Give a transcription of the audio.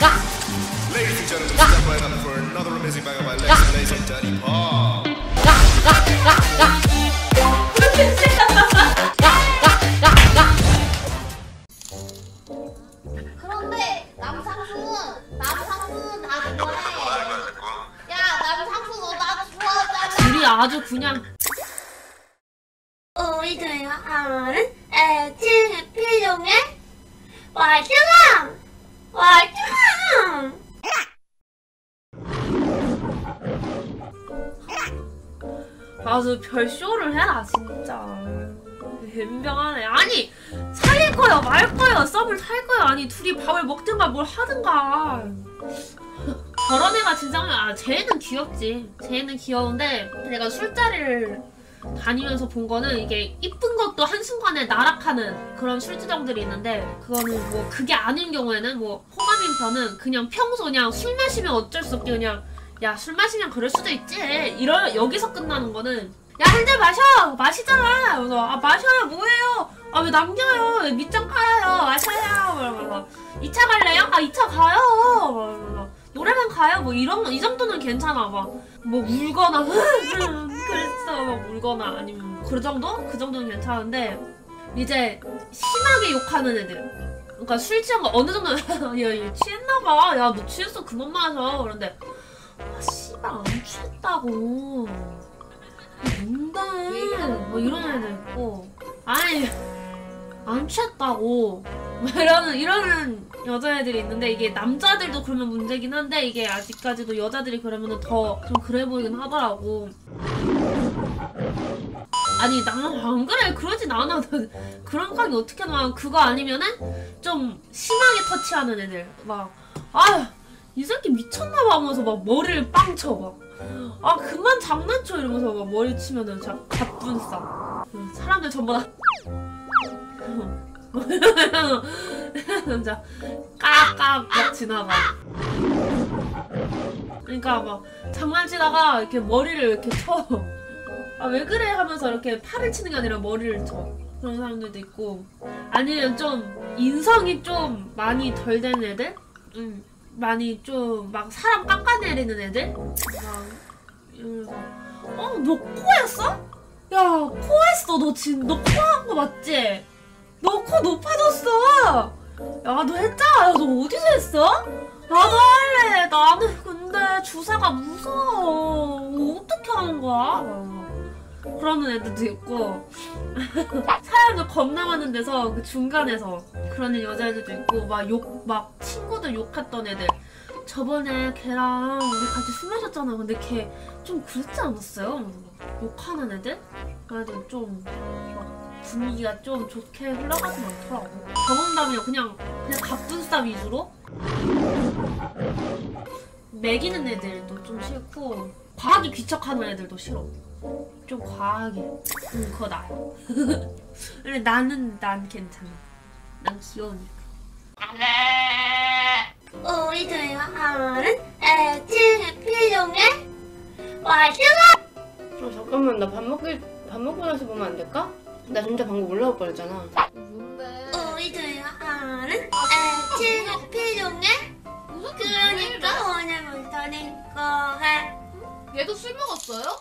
Ladies and gentlemen, step right up for another amazing bang of my legs, amazing Daddy Paul. 그런데 남상순 남상순 나 좋아해 야 남상순 너 나도 좋아하잖아 둘이 아주 그냥 우리 좋아하는 애칭 필요해 말짱아 말짱아 아주 별 쇼를 해라 진짜. 뱀병하네. 아니 살릴 거야 말 거야 썸을 탈 거야 아니 둘이 밥을 먹든가 뭘 하든가. 저런 애가 진짜 아 쟤는 귀엽지. 쟤는 귀여운데 내가 술자리를 다니면서 본 거는 이게 이쁜 것도 한순간에 나락하는 그런 술주정들이 있는데 그거는 뭐 그게 아닌 경우에는 뭐 호감인 편은 그냥 평소 그냥 술 마시면 어쩔 수 없게 그냥 야 술 마시면 그럴 수도 있지. 이런 여기서 끝나는 거는. 야 한 잔 마셔! 마시잖아! 그래서 아 마셔요. 뭐예요? 아 왜 남겨요? 왜 밑장 깔아요? 마셔요. 그러면서 2차 갈래요? 아 2차 가요. 그러면서 노래방 가요? 뭐 이런 거- 이 정도는 괜찮아. 막뭐 울거나 그랬어. 막 울거나 아니면 그 정도? 그 정도는 괜찮은데 이제 심하게 욕하는 애들. 그러니까 술 취한 거 어느 정도 야얘 취했나봐. 야 너 취했어. 그만 마셔. 그런데 아 씨발 안 취했다고. 뭔데? 뭐 이런 애들 있고. 아니 안 취했다고. 뭐 이러는 이러는 여자애들이 있는데 이게 남자들도 그러면 문제긴 한데 이게 아직까지도 여자들이 그러면 더 좀 그래 보이긴 하더라고. 아니 나는 안 그래. 그러진 않아. 그런 각이 어떻게 나와. 그거 아니면은 좀 심하게 터치하는 애들. 막 아 이 새끼 미쳤나봐 하면서 막 머리를 빵 쳐 막. 아. 그만 장난쳐 이러면서 막 머리 치면은 진짜 가뿐 싸 사람들 전부 다. 진짜 까까 막 지나가. 그러니까 막 장난치다가 이렇게 머리를 이렇게 쳐. 아 왜 그래 하면서 이렇게 팔을 치는 게 아니라 머리를 쳐. 그런 사람들도 있고. 아니면 좀 인성이 좀 많이 덜 된 애들? 음, 많이 좀 막 사람 깎아내리는 애들 막 이러면서 어 너 코했어? 야 코했어 너 지금 너 코한 거 맞지? 너 코 높아졌어 야 너 했잖아 야, 너 어디서 했어? 나도 할래 나는 근데 주사가 무서워 어떻게 하는 거야? 그러는 애들도 있고. 사람들 겁나 많은 데서 그 중간에서 그러는 여자애들도 있고 막 욕 막 친구들 욕했던 애들. 저번에 걔랑 우리 같이 술 마셨잖아. 근데 걔 좀 그랬지 않았어요? 막 욕하는 애들? 그래도 좀막 분위기가 좀 좋게 흘러가진 않더라고. 경험담이요. 그냥 그냥 가뿐싸 위주로? 매기는 애들도 좀 싫고 과하게 귀척하는 애들도 싫어. 좀 과하게. 응 그거 나요. 근데 나는 난 괜찮아. 난 귀여우니까. 우리 좋아하는 애칭 필요해 말짱아 어, 잠깐만 나 밥 먹기 밥 먹고 나서 보면 안 될까? 나 진짜 방금 올라올 뻔했잖아. 우리 얘도 술 먹었어요?